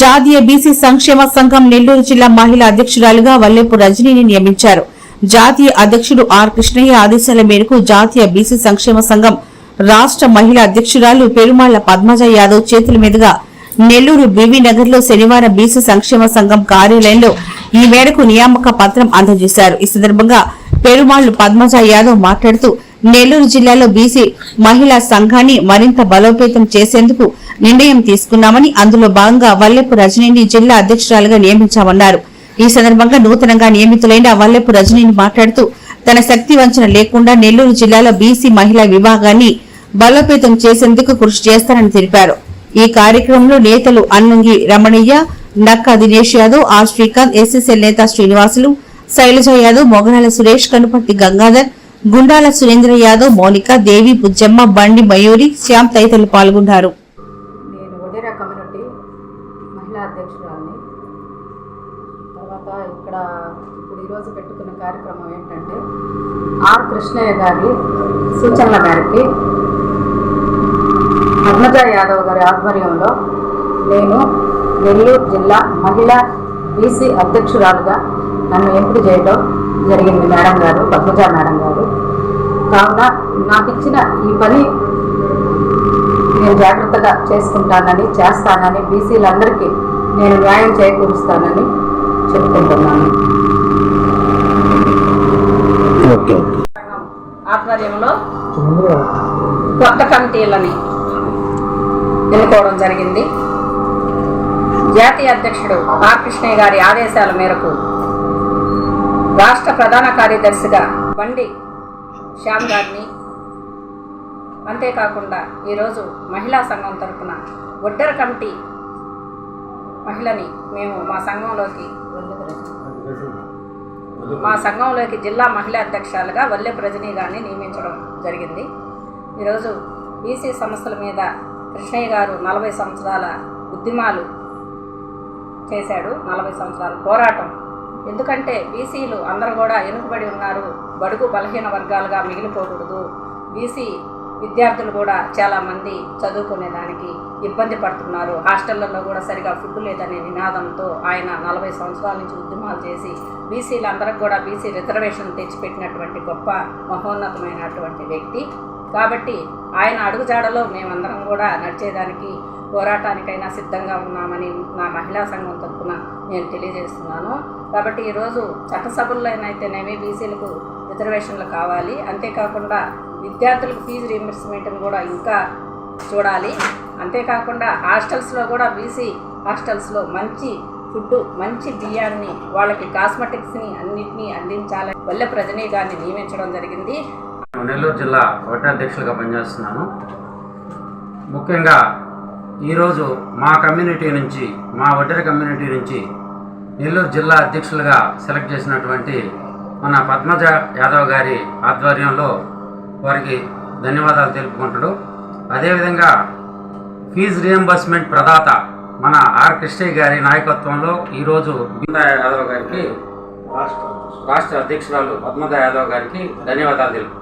జాతీయ బీసీ సంక్షేమ సంఘం నెల్లూరు జిల్లా మహిళా అధ్యక్షురాలుగా వల్లేపు రజనీని నియమించారు. జాతీయ అధ్యక్షుడు ఆర్ కృష్ణయ్య ఆదేశాల మేరకు జాతీయ బీసీ సంక్షేమ సంఘం రాష్ట్ర మహిళా అధ్యక్షురాలు పెరుమాళ్ళ పద్మజ యాదవ్ చేతుల మీదుగా నెల్లూరు బీవీ నగర్లో శనివారం బీసీ సంక్షేమ సంఘం కార్యాలయంలో ఈ మేరకు నియామక పత్రం అందజేశారు. ఈ సందర్భంగా పెరుమాళ్ళు పద్మజ యాదవ్ మాట్లాడుతూ నెల్లూరు జిల్లాలో బీసీ మహిళా సంఘాన్ని మరింత బలోపేతం చేసేందుకు నిర్ణయం తీసుకున్నామని అందులో భాగంగా వల్లెపు రజనీని జిల్లా అధ్యక్షురాలుగా నియమించామన్నారు. ఈ సందర్భంగా నూతనంగా నియమితులైన వల్లెపు రజనీని మాట్లాడుతూ తన శక్తి వంచన లేకుండా నెల్లూరు జిల్లాలో బీసీ మహిళా విభాగాన్ని బలోపేతం చేసేందుకు కృషి చేస్తానని తెలిపారు. ఈ కార్యక్రమంలో నేతలు అన్నంగి రమణయ్య నక్కా దినేష్ యాదవ్ ఆర్ శ్రీకాంత్ ఎస్ఎస్ఎల్ నేత శ్రీనివాసులు శైలజ యాదవ్ మొగనాల సురేష్ కనుపర్తి గంగాధర్ గుండాల సురేంద్ర యాదవ్ మౌనిక దేవి బుజ్జమ్మ బండి మయూరి శ్యామ్ తదితరులు పాల్గొన్నారు. నేను వడేరా కమ్యూనిటీ మహిళా అధ్యక్షురాలని. తర్వాత ఇక్కడ ఇప్పుడు ఈరోజు పెట్టుకున్న కార్యక్రమం ఏంటంటే ఆర్ కృష్ణయ్య గారి సూచనల మేరకి పద్మజ యాదవ్ గారి ఆధ్వర్యంలో నేను నెల్లూరు జిల్లా మహిళా బీసీ అధ్యక్షురాలుగా నన్ను ఎంపిక చేయడం జరిగింది. మేడం గారు పద్మజ మేడం గారు. కావున నాకు ఇచ్చిన ఈ పని నేను జాగ్రత్తగా చేసుకుంటానని చేస్తానని బీసీలందరికీ నేను న్యాయం చేకూరుస్తానని చెప్పుకుంటున్నాను. ఓకే ఆధ్వర్యంలో కొత్త కమిటీలని ఎన్నుకోవడం జరిగింది. జాతీయ అధ్యక్షుడు ఆర్ కృష్ణయ్య గారి ఆదేశాల మేరకు రాష్ట్ర ప్రధాన కార్యదర్శిగా బండి శ్యామ్ గారిని అంతేకాకుండా ఈరోజు మహిళా సంఘం తరఫున ఒడ్డర కమిటీ మహిళని మేము మా సంఘంలోకి మా సంఘంలోకి జిల్లా మహిళా అధ్యక్షాలుగా వల్లె ప్రజని గారిని నియమించడం జరిగింది. ఈరోజు బీసీ సంస్థల మీద కృష్ణయ్య గారు నలభై సంవత్సరాల ఉద్యమాలు చేశాడు. నలభై సంవత్సరాల పోరాటం ఎందుకంటే బీసీలు అందరూ కూడా వెనుకబడి ఉన్నారు. బడుగు బలహీన వర్గాలుగా మిగిలిపోకూడదు. బీసీ విద్యార్థులు కూడా చాలామంది చదువుకునేదానికి ఇబ్బంది పడుతున్నారు. హాస్టళ్ళలో కూడా సరిగా ఫుడ్ లేదనే నినాదంతో ఆయన నలభై సంవత్సరాల నుంచి ఉద్యమాలు చేసి బీసీలందరికి కూడా బీసీ రిజర్వేషన్ తెచ్చిపెట్టినటువంటి గొప్ప మహోన్నతమైనటువంటి వ్యక్తి. కాబట్టి ఆయన అడుగుజాడలో మేమందరం కూడా నడిచేదానికి పోరాటానికైనా సిద్ధంగా ఉన్నామని నా మహిళా సంఘం తరఫున నేను తెలియజేస్తున్నాను. కాబట్టి ఈరోజు చట్టసభల్లోనైతేనేమి బీసీలకు రిజర్వేషన్లు కావాలి. అంతేకాకుండా విద్యార్థులకు ఫీజు రీయింబర్స్మెంట్ని కూడా ఇంకా చూడాలి. అంతేకాకుండా హాస్టల్స్లో కూడా బీసీ హాస్టల్స్లో మంచి ఫుడ్ మంచి బియ్యాన్ని వాళ్ళకి కాస్మెటిక్స్ని అన్నింటినీ అందించాలని వల్ల ప్రజనీ గారిని నియమించడం జరిగింది. నెల్లూరు జిల్లా వడ్డ అధ్యక్షులుగా పనిచేస్తున్నాను. ముఖ్యంగా ఈరోజు మా కమ్యూనిటీ నుంచి మా వడ్డెర కమ్యూనిటీ నుంచి నెల్లూరు జిల్లా అధ్యక్షులుగా సెలెక్ట్ చేసినటువంటి మన పద్మజ యాదవ్ గారి ఆధ్వర్యంలో వారికి ధన్యవాదాలు తెలుపుకుంటాడు అదేవిధంగా ఫీజు రియంబర్స్మెంట్ ప్రదాత మన ఆర్ కృష్ణయ్య గారి నాయకత్వంలో ఈరోజు గీతా యాదవ్ గారికి రాష్ట్ర అధ్యక్షురాలు పద్మజ యాదవ్ గారికి ధన్యవాదాలు తెలుపు